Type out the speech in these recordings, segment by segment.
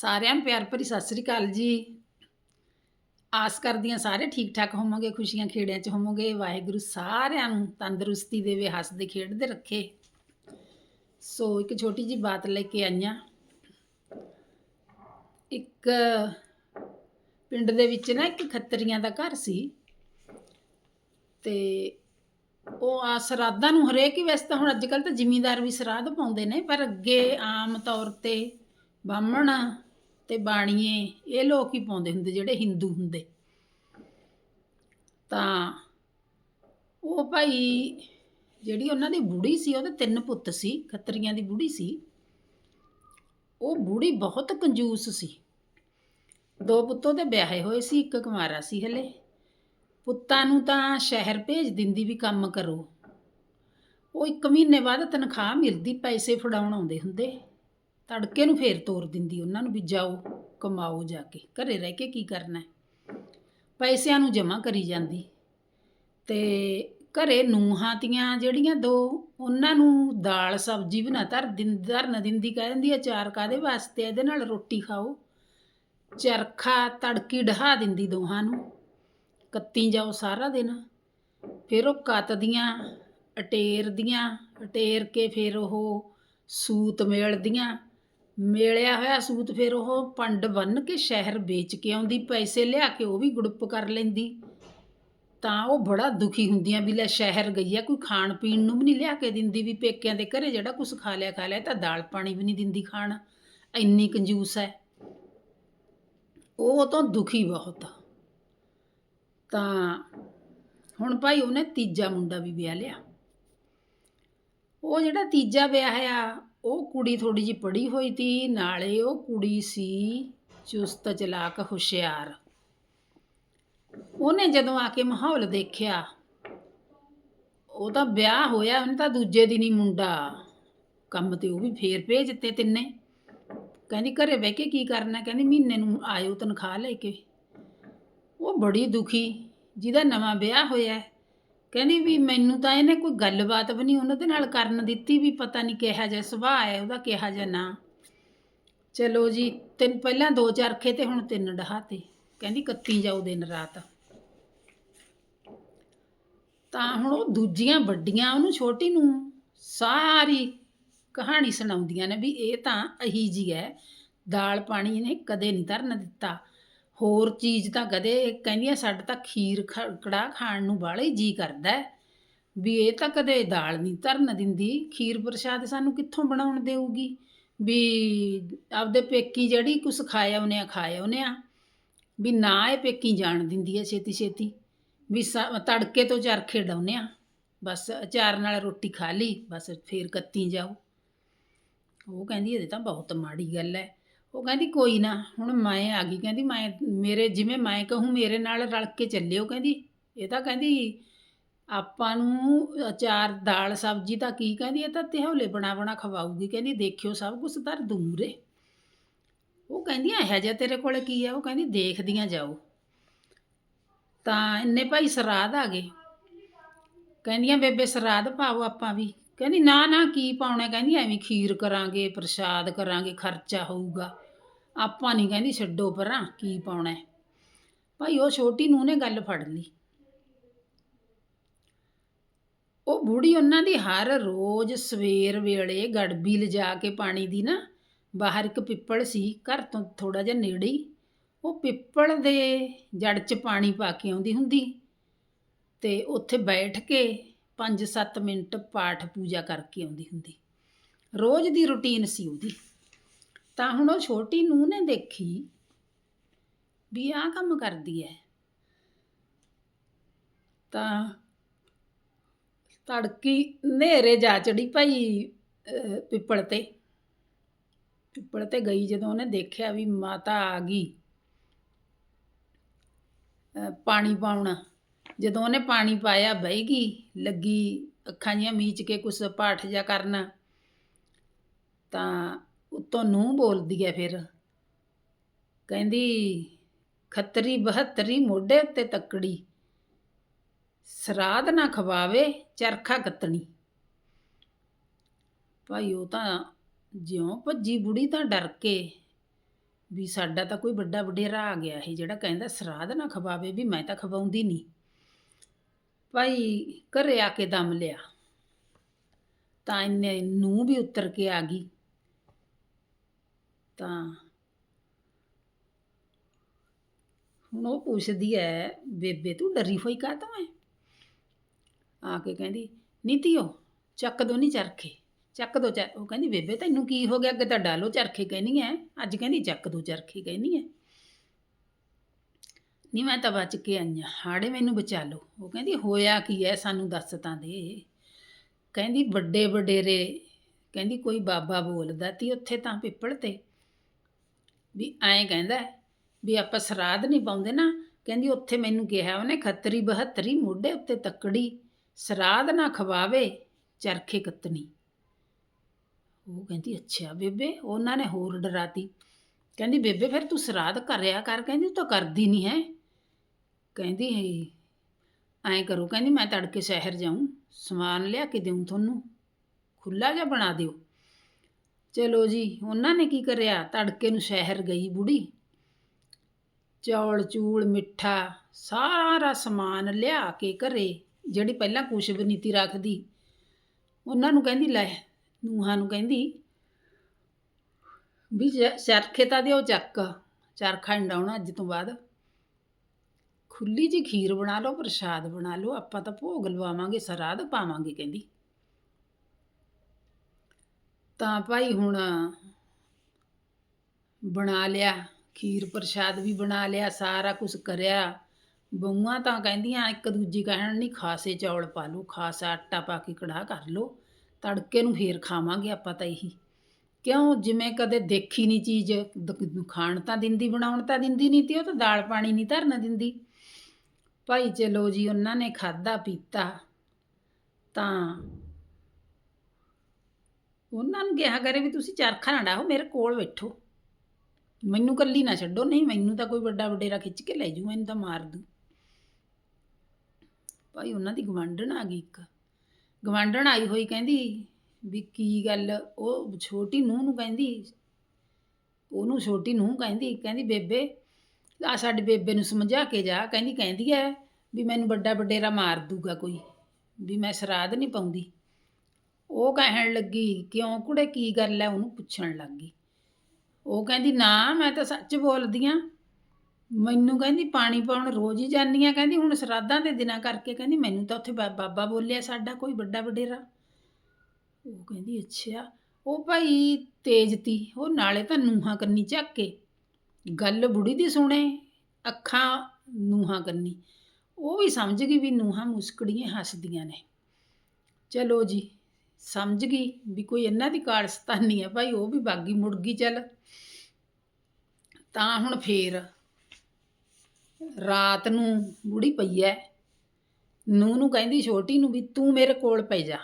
ਸਾਰਿਆਂ ਨੂੰ ਪਿਆਰ ਭਰੀ ਸਤਿ ਸ੍ਰੀ ਅਕਾਲ ਜੀ। ਆਸ ਕਰਦੀਆਂ ਸਾਰੇ ਠੀਕ ਠਾਕ ਹੋਵੋਗੇ, ਖੁਸ਼ੀਆਂ ਖੇੜਿਆਂ 'ਚ ਹੋਵੋਗੇ। ਵਾਹਿਗੁਰੂ ਸਾਰਿਆਂ ਨੂੰ ਤੰਦਰੁਸਤੀ ਦੇਵੇ, ਹੱਸਦੇ, ਖੇਡਦੇ ਰੱਖੇ। ਸੋ ਇੱਕ ਛੋਟੀ ਜੀ ਬਾਤ ਲੈ ਕੇ ਆਈਆਂ ਇੱਕ ਪਿੰਡ ਦੇ ਵਿੱਚ ਨਾ ਇੱਕ ਖੱਤਰੀਆਂ ਦਾ ਘਰ ਸੀ। ਤੇ ਉਹ ਆ ਸਰਾਧਾਂ ਨੂੰ ਹਰੇਕ ਹੀ ਵੈਸੇ ਤਾਂ ਹੁਣ ਅੱਜ ਕੱਲ ਤਾਂ ਜ਼ਿਮੀਂਦਾਰ ਵੀ ਸਰਾਧ ਪਾਉਂਦੇ ਨੇ, ਪਰ ਅੱਗੇ ਆਮ ਤੌਰ ਤੇ ਬਾਹਮਣ ਤੇ ਬਾਣੀਏ, ਇਹ ਲੋਕ ਹੀ ਪਾਉਂਦੇ ਹੁੰਦੇ, ਜਿਹੜੇ ਹਿੰਦੂ ਹੁੰਦੇ। ਤਾਂ ਉਹ ਭਾਈ ਜਿਹੜੀ ਉਹਨਾਂ ਦੀ ਬੁੜੀ ਸੀ, ਉਹਦੇ ਤਿੰਨ ਪੁੱਤ ਸੀ, ਖੱਤਰੀਆਂ ਦੀ ਬੁੜੀ ਸੀ। ਉਹ ਬੁੜੀ ਬਹੁਤ ਕੰਜੂਸ ਸੀ। ਦੋ ਪੁੱਤੋਂ ਤੇ ਵਿਆਹੇ ਹੋਏ ਸੀ, ਇੱਕ ਕੁਮਾਰਾ ਸੀ ਹਲੇ। ਪੁੱਤਾਂ ਨੂੰ ਤਾਂ ਸ਼ਹਿਰ ਭੇਜ ਦਿੰਦੀ ਵੀ ਕੰਮ ਕਰੋ। ਉਹ ਇੱਕ ਮਹੀਨੇ ਬਾਅਦ ਤਨਖਾਹ ਮਿਲਦੀ, ਪੈਸੇ ਫੜਾਉਣ ਆਉਂਦੇ ਹੁੰਦੇ। ਤੜਕੇ ਨੂੰ ਫੇਰ ਤੋਰ ਦਿੰਦੀ ਉਹਨਾਂ ਨੂੰ ਵੀ ਜਾਓ, ਕਮਾਓ ਜਾ ਕੇ। ਘਰੇ ਰਹਿ ਕੇ ਕੀ ਕਰਨਾ? ਪੈਸਿਆਂ ਨੂੰ ਜਮ੍ਹਾਂ ਕਰੀ ਜਾਂਦੀ। ਤੇ ਘਰੇ ਨੂੰਹਾਂ ਤੀਆਂ ਜਿਹੜੀਆਂ ਦੋ, ਉਹਨਾਂ ਨੂੰ ਦਾਲ, ਸਬਜ਼ੀ ਬਣਾ, ਧਰ ਦਿੰ, ਧਰਨ ਦਿੰਦੀ, ਕਹਿ ਦਿੰਦੀ ਅਚਾਰ ਕਾਦੇ ਵਾਸਤੇ ਇਹਦੇ ਨਾਲ ਰੋਟੀ ਖਾਓ। ਚਰਖਾ ਤੜਕੀ ਢਹਾ ਦਿੰਦੀ ਦੋਹਾਂ ਨੂੰ। ਕੱਤੀ ਜਾਓ ਸਾਰਾ ਦਿਨ। ਫਿਰ ਉਹ ਕੱਤਦੀਆਂ ਅਟੇਰਦੀਆਂ ਅਟੇਰ ਕੇ ਫਿਰ ਉਹ ਸੂਤ ਮੇਲਦੀਆਂ ਮੇਲਿਆ ਹੋਇਆ ਸੂਤ ਫਿਰ ਉਹ ਪੰਡ ਬੰਨ ਕੇ ਸ਼ਹਿਰ ਵੇਚ ਕੇ ਆਉਂਦੀ, ਪੈਸੇ ਲਿਆ ਕੇ ਉਹ ਵੀ ਗੁੜਪ ਕਰ ਲੈਂਦੀ। ਤਾਂ ਉਹ ਬੜਾ ਦੁਖੀ ਹੁੰਦੀਆਂ ਵੀ ਲੈ ਸ਼ਹਿਰ ਗਈ ਆ, ਕੋਈ ਖਾਣ ਪੀਣ ਨੂੰ ਵੀ ਨਹੀਂ ਲਿਆ ਕੇ ਦਿੰਦੀ ਵੀ ਪੇਕਿਆਂ ਦੇ ਘਰੇ ਜਿਹੜਾ ਕੁਝ ਖਾ ਲਿਆ ਖਾ ਲਿਆ ਤਾਂ ਦਾਲ ਪਾਣੀ ਵੀ ਨਹੀਂ ਦਿੰਦੀ ਖਾਣ। ਇੰਨੀ ਕੰਜੂਸ ਹੈ ਉਹ ਤਾਂ ਦੁਖੀ ਬਹੁਤ। ਤਾਂ ਹੁਣ ਭਾਈ ਉਹਨੇ ਤੀਜਾ ਮੁੰਡਾ ਵੀ ਵਿਆਹ ਲਿਆ। ਉਹ ਜਿਹੜਾ ਤੀਜਾ ਵਿਆਹ ਆ ਉਹ ਕੁੜੀ ਥੋੜੀ ਜਿਹੀ ਪੜ੍ਹੀ ਹੋਈ ਤੀ, ਨਾਲੇ ਉਹ ਕੁੜੀ ਸੀ ਚੁਸਤ, ਚਲਾਕ, ਹੁਸ਼ਿਆਰ। ਉਹਨੇ ਜਦੋਂ ਆ ਕੇ ਮਾਹੌਲ ਦੇਖਿਆ, ਉਹ ਤਾਂ ਵਿਆਹ ਹੋਇਆ ਉਹਨੇ ਤਾਂ ਦੂਜੇ ਦਿਨ ਹੀ ਮੁੰਡਾ ਕੰਮ ਤੇ ਉਹ ਵੀ ਫੇਰ ਭੇਜ ਦਿੱਤੇ ਤਿੰਨੇ। ਕਹਿੰਦੀ, ਘਰੇ ਬਹਿ ਕੇ ਕੀ ਕਰਨਾ? ਕਹਿੰਦੀ, ਮਹੀਨੇ ਨੂੰ ਆਇਓ ਤਨਖਾਹ ਲੈ ਕੇ। ਉਹ ਬੜੀ ਦੁਖੀ, ਜਿਹਦਾ ਨਵਾਂ ਵਿਆਹ ਹੋਇਆ ਕਹਿੰਦੀ ਵੀ ਮੈਨੂੰ ਤਾਂ ਇਹਨੇ ਕੋਈ ਗੱਲਬਾਤ ਵੀ ਨਹੀਂ ਉਹਨਾਂ ਦੇ ਨਾਲ ਕਰਨ ਦਿੱਤੀ ਵੀ ਪਤਾ ਨਹੀਂ ਕਿਹਾ ਜਿਹਾ ਸੁਭਾਅ ਹੈ, ਉਹਦਾ ਕਿਹਾ ਜਿਹਾ ਨਾ। ਚਲੋ ਜੀ, ਤਿੰਨ ਪਹਿਲਾਂ ਦੋ ਚਰਖੇ ਤੇ ਹੁਣ ਤਿੰਨ ਡਹਾਤੇ। ਕਹਿੰਦੀ ਕੱਤੀ ਜਾਓ ਦਿਨ ਰਾਤ। ਤਾਂ ਹੁਣ ਉਹ ਦੂਜੀਆਂ ਵੱਡੀਆਂ, ਉਹਨੂੰ ਛੋਟੀ ਨੂੰ ਸਾਰੀ ਕਹਾਣੀ ਸੁਣਾਉਂਦੀਆਂ ਨੇ ਵੀ ਇਹ ਤਾਂ ਅਹੀ ਜੀ ਹੈ, ਦਾਲ ਪਾਣੀ ਇਹਨੇ ਕਦੇ ਨਹੀਂ ਧਰਨ ਦਿੱਤਾ। ਹੋਰ ਚੀਜ਼ ਤਾਂ ਕਦੇ ਕਹਿੰਦੀਆਂ ਸਾਡਾ ਤਾਂ ਖੀਰ ਖ- ਕੜਾਹ ਖਾਣ ਨੂੰ ਬਾਹਲਾ ਹੀ ਜੀ ਕਰਦਾ ਹੈ। ਵੀ ਇਹ ਤਾਂ ਕਦੇ ਦਾਲ ਨਹੀਂ ਧਰਨ ਦਿੰਦੀ। ਖੀਰ ਪ੍ਰਸ਼ਾਦ ਸਾਨੂੰ ਕਿੱਥੋਂ ਬਣਾਉਣ ਦੇਊਗੀ? ਵੀ ਆਪਦੇ ਪੇਕੀ ਜਿਹੜੀ ਕੁਛ ਖਾਇਆ ਉਹਨੇ ਆ, ਖਾਇਆ ਉਹਨੇ ਆ। ਵੀ ਨਾ ਇਹ ਪੇਕੀ ਜਾਣ ਦਿੰਦੀ ਹੈ ਛੇਤੀ ਛੇਤੀ ਵੀ ਸਾ- ਤੜਕੇ ਤੋਂ ਚਰਖੇ ਡਾਉਨੇ ਆ। ਬਸ ਅਚਾਰ ਨਾਲ ਰੋਟੀ ਖਾ ਲਈ, ਬਸ ਫੇਰ ਕੱਤੀ ਜਾਓ। ਉਹ ਕਹਿੰਦੀ ਇਹਦੇ ਤਾਂ ਬਹੁਤ ਮਾੜੀ ਗੱਲ ਹੈ। ਉਹ ਕਹਿੰਦੀ, ਕੋਈ ਨਾ, ਹੁਣ ਮੈਂ ਆ ਗਈ। ਕਹਿੰਦੀ, ਮੈਂ, ਮੇਰੇ, ਜਿਵੇਂ ਮੈਂ ਕਹੂੰ, ਮੇਰੇ ਨਾਲ ਰਲ ਕੇ ਚੱਲਿਓ। ਕਹਿੰਦੀ, ਇਹ ਤਾਂ ਕਹਿੰਦੀ, ਆਪਾਂ ਨੂੰ ਅਚਾਰ, ਦਾਲ, ਸਬਜ਼ੀ ਤਾਂ ਕੀ? ਕਹਿੰਦੀ, ਇਹ ਤਾਂ ਤਿਹੌਲੇ ਬਣਾ ਬਣਾ ਖਵਾਊਗੀ। ਕਹਿੰਦੀ, ਦੇਖਿਓ, ਸਭ ਕੁਝ ਦੂਰ ਏ। ਉਹ ਕਹਿੰਦੀ, ਇਹੋ ਜਿਹਾ ਤੇਰੇ ਕੋਲ ਕੀ ਹੈ ਉਹ ਕਹਿੰਦੀ, ਦੇਖਦੀਆਂ ਜਾਓ। ਤਾਂ ਇੰਨੇ ਭਾਈ ਸਰਾਧ ਆ ਗਏ। ਕਹਿੰਦੀਆਂ, ਬੇਬੇ, ਸਰਾਧ ਪਾਓ ਆਪਾਂ ਵੀ। ਕਹਿੰਦੀ, ਨਾ ਨਾ, ਕੀ ਪਾਉਣਾ? ਕਹਿੰਦੀ, ਐਵੇਂ ਖੀਰ ਕਰਾਂਗੇ, ਪ੍ਰਸ਼ਾਦ ਕਰਾਂਗੇ, ਖਰਚਾ ਹੋਊਗਾ। ਆਪਾਂ ਨਹੀਂ ਕਹਿੰਦੀ, ਛੱਡੋ ਪਰਾਂ, ਕੀ ਪਾਉਣਾ ਹੈ। ਭਾਈ, ਉਹ ਛੋਟੀ ਨੂੰ ਨੇ ਗੱਲ ਫੜ ਲਈ। ਉਹ ਬੁੜੀ ਉਹਨਾਂ ਦੀ ਹਰ ਰੋਜ਼ ਸਵੇਰ ਵੇਲੇ ਗੜਬੀ ਲਿਜਾ ਕੇ ਪਾਣੀ ਦੀ ਨਾ, ਬਾਹਰ ਇੱਕ ਪਿੱਪਲ ਸੀ, ਘਰ ਤੋਂ ਥੋੜਾ ਜਿਹਾ ਨੇੜੇ ਹੀ। ਉਹ ਪਿੱਪਲ ਦੇ ਜੜ 'ਚ ਪਾਣੀ ਪਾ ਕੇ ਆਉਂਦੀ ਹੁੰਦੀ। ਤੇ ਉੱਥੇ ਬੈਠ ਕੇ 5-7 ਮਿੰਟ ਪਾਠ ਪੂਜਾ ਕਰਕੇ ਆਉਂਦੀ ਹੁੰਦੀ। ਰੋਜ਼ ਦੀ ਰੁਟੀਨ ਸੀ ਉਹਦੀ। ਤਾਂ ਹੁਣ ਉਹ ਛੋਟੀ ਨੂੰਹ ਨੇ ਦੇਖੀ ਵੀ ਆਹ ਕੰਮ ਕਰਦੀ ਹੈ ਤਾਂ ਤੜਕੀ ਨੇਰੇ ਜਾ ਚੜੀ ਭਾਈ ਪਿੱਪਲ ਤੇ। ਪਿੱਪਲ ਤੇ ਗਈ ਜਦੋਂ ਉਹਨੇ ਦੇਖਿਆ ਵੀ ਮਾਤਾ ਆ ਗਈ ਪਾਣੀ ਪਾਉਣਾ। ਜਦੋਂ ਉਹਨੇ ਪਾਣੀ ਪਾਇਆ, ਬਹਿ ਗਈ, ਲੱਗੀ ਅੱਖਾਂ ਜੀਆਂ ਮੀਚ ਕੇ ਕੁਛ ਪਾਠ ਜਿਹਾ ਕਰਨਾ। ਤਾਂ ਉੱਤੋਂ ਨੂੰ ਬੋਲਦੀ ਹੈ ਫਿਰ, ਕਹਿੰਦੀ, ਖੱਤਰੀ ਬਹੱਤਰੀ ਮੋਢੇ ਉੱਤੇ ਤੱਕੜੀ, ਸਰਾਧ ਨਾ ਖਵਾਵੇ ਚਰਖਾ ਕੱਤਣੀ। ਭਾਈ ਉਹ ਤਾਂ ਜਿਉਂ ਭੱਜੀ ਬੁੜੀ ਤਾਂ ਡਰ ਕੇ ਵੀ ਸਾਡਾ ਤਾਂ ਕੋਈ ਵੱਡਾ ਵਡੇਰਾ ਆ ਗਿਆ ਇਹ ਜਿਹੜਾ ਕਹਿੰਦਾ ਸਰਾਧ ਨਾ ਖਵਾਵੇ ਵੀ ਮੈਂ ਤਾਂ ਖਵਾਉਂਦੀ ਨਹੀਂ ਭਾਈ ਘਰੇ ਆ ਕੇ ਦਮ ਲਿਆ। ਤਾਂ ਇਹਨੇ ਨੂੰ ਵੀ ਉੱਤਰ ਕੇ ਆ ਗਈ। ਤਾਂ ਹੁਣ ਉਹ ਪੁੱਛਦੀ ਐ, ਬੇਬੇ ਤੂੰ ਡਰੀ ਹੋਈ ਕਾ ਹੈ ਆ ਕੇ ਕਹਿੰਦੀ ਨੀਤੀਓ ਚੱਕ ਦੋ ਨਹੀਂ ਚਰਖੇ, ਚੱਕ ਦੋ ਚਰ ਉਹ ਕਹਿੰਦੀ, ਬੇਬੇ ਤੈਨੂੰ ਕੀ ਹੋ ਗਿਆ? ਅੱਗੇ ਤਾਂ ਡਾਲੋ ਚਰਖੇ ਕਹਿਨੀ ਐ। ਅੱਜ ਕਹਿੰਦੀ, ਚੱਕ ਦੋ ਚਰਖੇ ਕਹਿਨੀ ਐ। ਨਹੀਂ ਮੈਂ ਤਾਂ ਬਚ ਕੇ ਆਈ ਹਾਂ ਹਾੜੇ ਮੈਨੂੰ ਬਚਾ ਲਓ। ਉਹ ਕਹਿੰਦੀ, ਹੋਇਆ ਕੀ ਐ? ਸਾਨੂੰ ਦੱਸ ਤਾਂ ਦੇ। ਕਹਿੰਦੀ, ਵੱਡੇ ਵਡੇਰੇ। ਕਹਿੰਦੀ, ਕੋਈ ਬਾਬਾ ਬੋਲਦਾ ਤੀ ਉੱਥੇ ਤਾਂ ਪਿੱਪਲ ਤੇ। ਵੀ ਐਂ ਕਹਿੰਦਾ, ਵੀ ਆਪਾਂ ਸਰਾਧ ਨਹੀਂ ਪਾਉਂਦੇ ਨਾ। ਕਹਿੰਦੀ, ਉੱਥੇ ਮੈਨੂੰ ਕਿਹਾ ਉਹਨੇ, ਖੱਤਰੀ ਬਹੱਤਰੀ ਮੋਢੇ ਉੱਤੇ ਤੱਕੜੀ। ਸਰਾਧ ਨਾ ਖਵਾਵੇ, ਚਰਖੇ ਕੱਤਣੀ। ਉਹ ਕਹਿੰਦੀ, ਅੱਛਾ ਬੇਬੇ, ਉਹਨਾਂ ਨੇ ਹੋਰ ਡਰਾਤੀ। ਕਹਿੰਦੀ, ਬੇਬੇ, ਫਿਰ ਤੂੰ ਸਰਾਧ ਕਰਿਆ ਕਰ। ਕਹਿੰਦੀ ਤੂੰ ਤਾਂ ਕਰਦੀ ਨਹੀਂ ਹੈ। ਕਹਿੰਦੀ ਐਂ ਕਰੋ, ਕਹਿੰਦੀ ਮੈਂ ਤੜਕੇ ਸ਼ਹਿਰ ਜਾਊਂ, ਸਮਾਨ ਲਿਆ ਕੇ ਦੇਉਂ ਤੁਹਾਨੂੰ। ਖੁੱਲਾ ਜਿਹਾ ਬਣਾ ਦਿਓ। ਚਲੋ ਜੀ, ਉਹਨਾਂ ਨੇ ਕੀ ਕਰਿਆ? ਤੜਕੇ ਨੂੰ ਸ਼ਹਿਰ ਗਈ ਬੁੜੀ। ਚੌਲ, ਚੂਲ, ਮਿੱਠਾ, ਸਾਰਾ ਸਮਾਨ ਲਿਆ ਕੇ ਘਰੇ, ਜਿਹੜੀ ਪਹਿਲਾਂ ਕੁਛ ਵੀ ਨੀਤੀ ਰੱਖਦੀ। ਉਹਨਾਂ ਨੂੰ ਕਹਿੰਦੀ, ਲੈ, ਨੂੰਹਾਂ ਨੂੰ ਕਹਿੰਦੀ ਵੀ ਚ- ਚਰਖੇ ਤਾਂ ਦਿਓ ਚੱਕ। ਚਰਖਾ ਇੰਡਾਉਣਾ ਅੱਜ ਤੋਂ ਬਾਅਦ। ਖੁੱਲੀ ਜੀ ਖੀਰ ਬਣਾ ਲਓ, ਪ੍ਰਸ਼ਾਦ ਬਣਾ ਲਓ, ਆਪਾਂ ਤਾਂ ਭੋਗ ਲਵਾਵਾਂਗੇ, ਸਰਾਧ ਪਾਵਾਂਗੇ, ਕਹਿੰਦੀ। ਤਾਂ ਭਾਈ ਹੁਣ ਬਣਾ ਲਿਆ, ਖੀਰ ਪ੍ਰਸ਼ਾਦ ਵੀ ਬਣਾ ਲਿਆ, ਸਾਰਾ ਕੁਝ ਕਰਿਆ। ਬਹੂਆਂ ਤਾਂ ਕਹਿੰਦੀਆਂ, ਇੱਕ ਦੂਜੀ ਕਹਿਣ ਨਹੀਂ, ਖਾਸੇ ਚੌਲ ਪਾ ਲਓ, ਖਾਸਾ ਆਟਾ ਪਾ ਕੇ ਕੜਾਹ ਕਰ ਲਓ, ਤੜਕੇ ਨੂੰ ਫੇਰ ਖਾਵਾਂਗੇ ਆਪਾਂ ਤਾਂ ਇਹੀ। ਕਿਉਂ? ਜਿਵੇਂ ਕਦੇ ਦੇਖੀ ਨਹੀਂ ਚੀਜ਼, ਦ- ਖਾਣ ਤਾਂ ਦਿੰਦੀ, ਬਣਾਉਣ ਤਾਂ ਦਿੰਦੀ ਨਹੀਂ ਤੀ, ਉਹ ਤਾਂ ਦਾਲ ਪਾਣੀ ਨਹੀਂ ਧਰਨ ਦਿੰਦੀ। ਭਾਈ ਚਲੋ ਜੀ ਉਹਨਾਂ ਨੇ ਖਾਦਾ ਪੀਤਾ, ਤਾਂ ਉਹਨਾਂ ਨੂੰ ਕਿਹਾ ਕਰੇ ਵੀ ਤੁਸੀਂ ਚਰਖਾ ਨਾ ਡਾਹੋ, ਮੇਰੇ ਕੋਲ ਬੈਠੋ। ਮੈਨੂੰ ਕੱਲੀ ਨਾ ਛੱਡੋ, ਨਹੀਂ ਮੈਨੂੰ ਤਾਂ ਕੋਈ ਵੱਡਾ ਵਡੇਰਾ ਖਿੱਚ ਕੇ ਲੈ ਜੂ, ਮੈਨੂੰ ਤਾਂ ਮਾਰ ਦੂ। ਭਾਈ ਉਹਨਾਂ ਦੀ ਗਵਾਂਢਣ ਆ ਗਈ ਇੱਕ। ਗਵਾਂਢਣ ਆਈ ਹੋਈ ਕਹਿੰਦੀ ਵੀ ਕੀ ਗੱਲ, ਉਹ ਛੋਟੀ ਨੂੰਹ ਨੂੰ ਕਹਿੰਦੀ, ਉਹਨੂੰ ਛੋਟੀ ਨੂੰਹ ਕਹਿੰਦੀ ਕਹਿੰਦੀ ਬੇਬੇ ਆ ਸਾਡੇ ਬੇਬੇ ਨੂੰ ਸਮਝਾ ਕੇ ਜਾ, ਕਹਿੰਦੀ ਕਹਿੰਦੀ ਐ ਵੀ ਮੈਨੂੰ ਵੱਡਾ ਵਡੇਰਾ ਮਾਰ ਦੂਗਾ ਕੋਈ, ਵੀ ਮੈਂ ਸਰਾਧ ਨਹੀਂ ਪਾਉਂਦੀ। ਉਹ ਕਹਿਣ ਲੱਗੀ, ਕਿਉਂ ਕੁੜੇ, ਕੀ ਗੱਲ ਐ? ਉਹਨੂੰ ਪੁੱਛਣ ਲੱਗੀ ਉਹ ਕਹਿੰਦੀ, ਨਾ, ਮੈਂ ਤਾਂ ਸੱਚ ਬੋਲਦੀ ਆ। ਮੈਨੂੰ ਕਹਿੰਦੀ, ਪਾਣੀ ਪਾਉਣ ਰੋਜ਼ ਹੀ ਜਾਂਦੀ ਆ। ਕਹਿੰਦੀ, ਹੁਣ ਸਰਾਧਾਂ ਦੇ ਦਿਨਾਂ ਕਰਕੇ ਕਹਿੰਦੀ, ਮੈਨੂੰ ਤਾਂ ਉੱਥੇ ਬਾ- ਬਾਬਾ ਬੋਲਿਆ ਸਾਡਾ ਕੋਈ ਵੱਡਾ ਵਡੇਰਾ। ਉਹ ਕਹਿੰਦੀ, ਅੱਛਾ। ਉਹ ਭਾਈ ਤੇਜ ਤੀ ਉਹ ਨਾਲੇ ਤਾਂ ਨੂਹਾਂ ਕੰਨੀ ਝੱਕ ਕੇ ਗੱਲ ਬੁੜੀ ਦੀ ਸੁਣੇ, ਅੱਖਾਂ ਨੂੰਹਾਂ ਕੰਨੀ। ਉਹ ਵੀ ਸਮਝ ਗਈ ਵੀ ਨੂੰਹਾਂ ਮੁਸਕੜੀਆਂ ਹੱਸਦੀਆਂ ਨੇ। ਚਲੋ ਜੀ, ਸਮਝ ਗਈ ਵੀ ਕੋਈ ਇਹਨਾਂ ਦੀ ਕਾਰਸਤਾਨੀ ਹੈ ਭਾਈ, ਉਹ ਵੀ ਬਾਗੀ ਮੁੜ ਗਈ ਚੱਲ। ਤਾਂ ਹੁਣ ਫੇਰ ਰਾਤ ਨੂੰ ਬੁੜੀ ਪਈ ਐ। ਨੂੰ ਨੂੰ ਕਹਿੰਦੀ ਛੋਟੀ ਨੂੰ ਵੀ ਤੂੰ ਮੇਰੇ ਕੋਲ ਪੈ ਜਾ।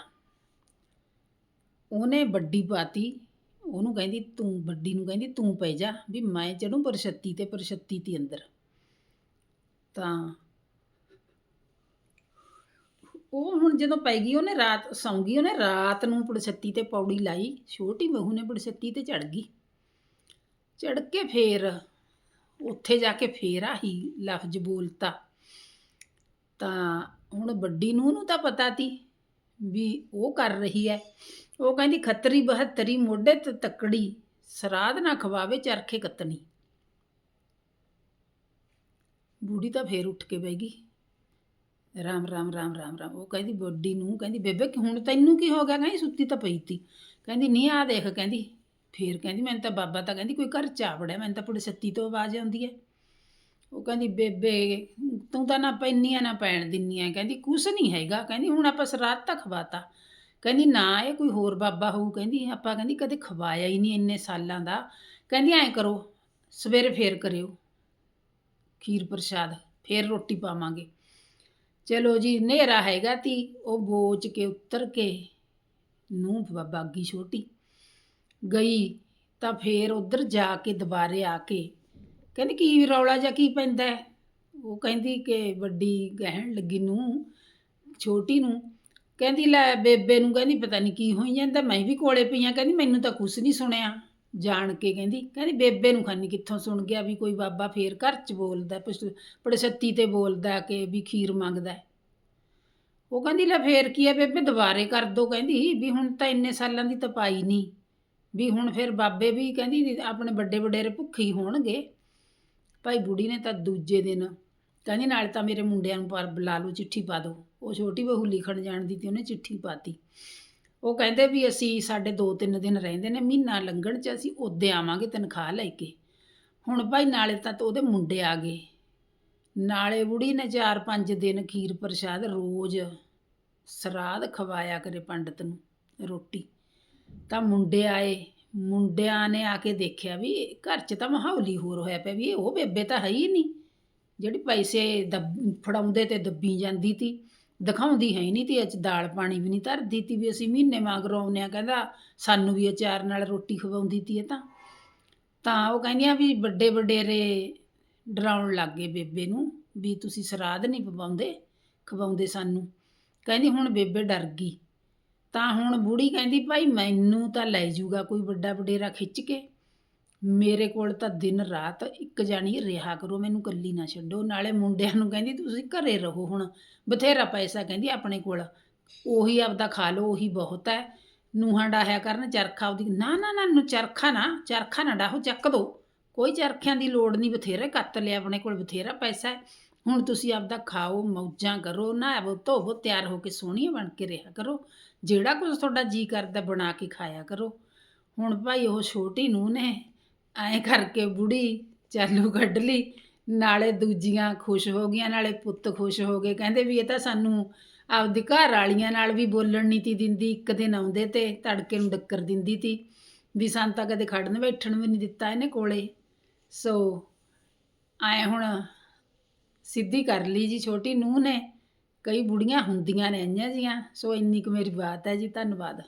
ਉਹਨੇ ਵੱਡੀ ਪਾਤੀ ਉਹਨੂੰ ਕਹਿੰਦੀ, ਤੂੰ ਵੱਡੀ ਨੂੰ ਕਹਿੰਦੀ, ਤੂੰ ਪੈ ਜਾ, ਵੀ ਮੈਂ ਚੜੂ ਪਰਛੱਤੀ ਤੇ ਪਰਛੱਤੀ ਤੀ ਅੰਦਰ। ਤਾਂ ਉਹ ਹੁਣ ਜਦੋਂ ਪੈ ਗਈ, ਉਹਨੇ ਰਾਤ ਸੌਂ ਗਈ, ਉਹਨੇ ਰਾਤ ਨੂੰ ਪੜਛੱਤੀ ਤੇ ਪੌੜੀ ਲਾਈ, ਛੋਟੀ ਬਹੂ ਨੇ ਪੜਛੱਤੀ ਤੇ ਚੜ ਗਈ। ਚੜ ਕੇ ਫੇਰ ਉੱਥੇ ਜਾ ਕੇ ਫੇਰ ਆਹੀ ਲਫ਼ਜ਼ ਬੋਲਤਾ। ਤਾਂ ਹੁਣ ਵੱਡੀ ਨੂੰ ਨੂੰ ਤਾਂ ਪਤਾ ਤੀ ਵੀ ਉਹ ਕਰ ਰਹੀ ਹੈ। ਉਹ ਕਹਿੰਦੀ, ਖੱਤਰੀ ਬਹੱਤਰੀ ਮੋਢੇ ਤੇ ਤੱਕੜੀ, ਸਰਾਧ ਨਾ ਖਵਾਵੇ ਚਰਖੇ ਕੱਤਣੀ। ਬੂੜੀ ਤਾਂ ਫੇਰ ਉੱਠ ਕੇ ਬਹਿ ਗਈ। ਰਾਮ ਰਾਮ ਰਾਮ ਰਾਮ ਰਾਮ। ਉਹ ਕਹਿੰਦੀ ਵੱਡੀ ਨੂੰ ਕਹਿੰਦੀ, ਬੇਬੇ ਕਿ ਹੁਣ ਤੈਨੂੰ ਕੀ ਹੋ ਗਿਆ? ਕਹਿੰਦੀ, ਸੁੱਤੀ ਤਾਂ ਪਈ ਤੀ। ਕਹਿੰਦੀ ਨਹੀਂ ਆ ਦੇਖ, ਕਹਿੰਦੀ। ਫੇਰ ਕਹਿੰਦੀ, ਮੈਨੂੰ ਤਾਂ ਬਾਬਾ ਤਾਂ ਕਹਿੰਦੀ, ਕੋਈ ਘਰ ਚਾ ਵੜਿਆ ਮੈਨੂੰ ਤਾਂ ਪੁੜੇ ਸੱਤੀ ਤੋਂ ਆਵਾਜ਼ ਆਉਂਦੀ ਹੈ। ਉਹ ਕਹਿੰਦੀ, ਬੇਬੇ, ਤੂੰ ਤਾਂ ਨਾ ਪੈਨੀਆਂ ਨਾ ਪੈਣ ਦਿੰਨੀਆਂ। ਕਹਿੰਦੀ, ਕੁਛ ਨਹੀਂ ਹੈਗਾ। ਕਹਿੰਦੀ, ਹੁਣ ਆਪਾਂ ਸਰਾਧ ਤਾਂ ਖਵਾਤਾ। ਕਹਿੰਦੀ, ਨਾ, ਇਹ ਕੋਈ ਹੋਰ ਬਾਬਾ ਹੋਊ। ਕਹਿੰਦੀ, ਆਪਾਂ ਕਹਿੰਦੀ, ਕਦੇ ਖਵਾਇਆ ਹੀ ਨਹੀਂ ਇੰਨੇ ਸਾਲਾਂ ਦਾ। ਕਹਿੰਦੀ, ਐਂ ਕਰੋ, ਸਵੇਰੇ ਫੇਰ ਕਰਿਓ ਖੀਰ ਪ੍ਰਸ਼ਾਦ, ਫੇਰ ਰੋਟੀ ਪਾਵਾਂਗੇ। ਚਲੋ ਜੀ, ਹਨੇਰਾ ਹੈਗਾ ਤੀ। ਉਹ ਬੋਚ ਕੇ ਉੱਤਰ ਕੇ ਨੂੰ ਬਾਗੀ ਛੋਟੀ ਗਈ। ਤਾਂ ਫੇਰ ਉਧਰ ਜਾ ਕੇ ਦੁਬਾਰੇ ਆ ਕੇ ਕਹਿੰਦੀ ਕੀ ਰੌਲਾ ਜਾਂ ਕੀ ਪੈਂਦਾ ਹੈ? ਉਹ ਕਹਿੰਦੀ ਕਿ ਵੱਡੀ ਕਹਿਣ ਲੱਗੀ ਨੂੰ, ਛੋਟੀ ਨੂੰ। ਕਹਿੰਦੀ ਲੈ ਬੇਬੇ ਨੂੰ ਕਹਿੰਦੀ ਪਤਾ ਨਹੀਂ ਕੀ ਹੋਈ ਜਾਂਦਾ, ਮੈਂ ਵੀ ਕੋਲੇ ਪਈਆਂ ਕਹਿੰਦੀ ਮੈਨੂੰ ਤਾਂ ਕੁਛ ਨਹੀਂ ਸੁਣਿਆ। ਜਾਣ ਕੇ ਕਹਿੰਦੀ ਕਹਿੰਦੀ ਬੇਬੇ ਨੂੰ ਖਾਨੀ ਕਿੱਥੋਂ ਸੁਣ ਗਿਆ ਵੀ ਕੋਈ ਬਾਬਾ ਫੇਰ ਘਰ 'ਚ ਬੋਲਦਾ ਪੜਸੱਤੀ ਤੇ ਬੋਲਦਾ ਕਿ ਵੀ ਖੀਰ ਮੰਗਦਾ ਹੈ। ਉਹ ਕਹਿੰਦੀ ਲੈ ਫੇਰ ਕੀ ਹੈ ਬੇਬੇ, ਦੁਬਾਰੇ ਕਰ ਦੋ। ਕਹਿੰਦੀ ਵੀ ਹੁਣ ਤਾਂ ਇੰਨੇ ਸਾਲਾਂ ਦੀ ਤਪਾਈ ਨਹੀਂ ਵੀ ਹੁਣ ਫਿਰ ਬਾਬੇ ਵੀ ਕਹਿੰਦੀ ਆਪਣੇ ਵੱਡੇ ਵਡੇਰੇ ਭੁੱਖੇ ਹੋਣਗੇ। ਭਾਈ ਬੁੜੀ ਨੇ ਤਾਂ ਦੂਜੇ ਦਿਨ ਕਹਿੰਦੀ ਨਾਲੇ ਤਾਂ ਮੇਰੇ ਮੁੰਡਿਆਂ ਨੂੰ ਪਰ ਬੁਲਾ ਲਓ, ਚਿੱਠੀ ਪਾ ਦਿਓ। ਉਹ ਛੋਟੀ ਬਹੂ ਲਿਖਣ ਜਾਣਦੀ ਤੀ ਉਹਨੇ ਚਿੱਠੀ ਪਾਤੀ। ਉਹ ਕਹਿੰਦੇ ਵੀ ਅਸੀਂ ਸਾਡੇ 2-3 ਦਿਨ ਰਹਿੰਦੇ ਨੇ, ਮਹੀਨਾ ਲੰਘਣ ਚ ਅਸੀਂ ਉਹਦੇ ਆਵਾਂਗੇ ਤਨਖਾਹ ਲੈ ਕੇ। ਹੁਣ ਭਾਈ ਨਾਲੇ ਤਾਂ ਉਹਦੇ ਮੁੰਡੇ ਆ ਗਏ। ਨਾਲੇ ਬੁੜੀ ਨੇ 4-5 ਦਿਨ ਖੀਰ ਪ੍ਰਸ਼ਾਦ ਰੋਜ਼ ਸਰਾਧ ਖਵਾਇਆ ਕਰੇ ਪੰਡਤ ਨੂੰ ਰੋਟੀ। ਤਾਂ ਮੁੰਡੇ ਆਏ। ਮੁੰਡਿਆਂ ਨੇ ਆ ਕੇ ਦੇਖਿਆ ਵੀ ਘਰ 'ਚ ਤਾਂ ਮਾਹੌਲ ਹੀ ਹੋਰ ਹੋਇਆ ਪਿਆ ਵੀ ਇਹ ਉਹ ਬੇਬੇ ਤਾਂ ਹੈ ਹੀ ਨਹੀਂ। ਜਿਹੜੀ ਪੈਸੇ ਦੱਬ ਫੜਾਉਂਦੇ ਤੇ ਦੱਬੀ ਜਾਂਦੀ ਤੀ, ਦਿਖਾਉਂਦੀ ਹੈ ਹੀ ਨਹੀਂ ਤੀ ਅੱਜ ਦਾਲ ਪਾਣੀ ਵੀ ਨਹੀਂ ਧਰਦੀ ਤੀ ਵੀ ਅਸੀਂ ਮਹੀਨੇ ਮਗਰੋਂ ਆਉਂਦੇ ਹਾਂ, ਕਹਿੰਦਾ ਸਾਨੂੰ ਵੀ ਅਚਾਰ ਨਾਲ ਰੋਟੀ ਖਵਾਉਂਦੀ ਤੀ ਇਹ ਤਾਂ। ਤਾਂ ਉਹ ਕਹਿੰਦੀਆਂ ਵੀ ਵੱਡੇ ਵਡੇਰੇ ਡਰਾਉਣ ਲੱਗ ਗਏ ਬੇਬੇ ਨੂੰ ਵੀ ਤੁਸੀਂ ਸਰਾਧ ਨਹੀਂ ਪਵਾਉਂਦੇ, ਖਵਾਉਂਦੇ ਸਾਨੂੰ। ਕਹਿੰਦੀ ਹੁਣ ਬੇਬੇ ਡਰ ਗਈ। ਤਾਂ ਹੁਣ ਬੁੜੀ ਕਹਿੰਦੀ, ਭਾਈ ਮੈਨੂੰ ਤਾਂ ਲੈ ਜੂਗਾ ਕੋਈ ਵੱਡਾ ਵਡੇਰਾ ਖਿੱਚ ਕੇ। ਮੇਰੇ ਕੋਲ ਤਾਂ ਦਿਨ ਰਾਤ ਇੱਕ ਜਾਣੀ ਰਿਹਾ ਕਰੋ, ਮੈਨੂੰ ਕੱਲੀ ਨਾ ਛੱਡੋ। ਨਾਲੇ ਮੁੰਡਿਆਂ ਨੂੰ ਕਹਿੰਦੀ, ਤੁਸੀਂ ਘਰੇ ਰਹੋ ਹੁਣ। ਬਥੇਰਾ ਪੈਸਾ ਕਹਿੰਦੀ ਆਪਣੇ ਕੋਲ। ਉਹੀ ਆਪਦਾ ਖਾ ਲਓ, ਉਹੀ ਬਹੁਤ ਹੈ। ਨੂਹਾਂ ਡਾਹਿਆ ਕਰਨ, ਚਰਖਾ ਉਹਦੀ ਨਾ ਨਾ ਨਾ, ਨੂੰ, ਚਰਖਾ ਨਾ ਚਰਖਾ ਨਾ ਡਾਹੋ, ਚੱਕ ਦੋ। ਕੋਈ ਚਰਖਿਆਂ ਦੀ ਲੋੜ ਨਹੀਂ, ਬਥੇਰੇ ਕੱਤ ਲਿਆ ਆਪਣੇ ਕੋਲ, ਬਥੇਰਾ ਪੈਸਾ ਹੈ। ਹੁਣ ਤੁਸੀਂ ਆਪਦਾ ਖਾਓ, ਮੌਜਾਂ ਕਰੋ ਨਾ ਧੋਵੋ, ਤਿਆਰ ਹੋ ਕੇ ਸੋਹਣੀਆਂ ਬਣ ਕੇ ਰਿਹਾ ਕਰੋ। ਜਿਹੜਾ ਕੁਝ ਤੁਹਾਡਾ ਜੀ ਕਰਦਾ ਬਣਾ ਕੇ ਖਾਇਆ ਕਰੋ। ਹੁਣ ਭਾਈ ਉਹ ਛੋਟੀ ਨੂੰ ਨੇ, ਐਂ ਕਰਕੇ ਬੁੜੀ ਚਾਲੂ ਕੱਢ ਲਈ, ਨਾਲੇ ਦੂਜੀਆਂ ਖੁਸ਼ ਹੋ ਗਈਆਂ, ਨਾਲੇ ਪੁੱਤ ਖੁਸ਼ ਹੋ ਗਏ। ਕਹਿੰਦੇ ਵੀ ਇਹ ਤਾਂ ਸਾਨੂੰ ਆਪਦੀ ਘਰ ਵਾਲੀਆਂ ਨਾਲ ਵੀ ਬੋਲਣ ਨਹੀਂ ਤੀ ਦਿੰਦੀ, ਇੱਕ ਦਿਨ ਆਉਂਦੇ ਤੇ ਤੜਕੇ ਨੂੰ ਡੱਕਰ ਦਿੰਦੀ ਤੀ, ਵੀ ਸਾਨੂੰ ਤਾਂ ਕਦੇ ਖੜਨ ਬੈਠਣ ਵੀ ਨਹੀਂ ਦਿੱਤਾ ਇਹਨੇ ਕੋਲੇ। ਸੋ, ਐ ਹੁਣ ਸਿੱਧੀ ਕਰ ਲਈ ਜੀ ਛੋਟੀ ਨੂੰਹ ਨੇ। ਕਈ ਬੁੜੀਆਂ ਹੁੰਦੀਆਂ ਨੇ ਇੰਨੀਆਂ ਜੀਆਂ ਸੋ ਇੰਨੀ ਕੁ ਮੇਰੀ ਬਾਤ ਹੈ ਜੀ ਧੰਨਵਾਦ।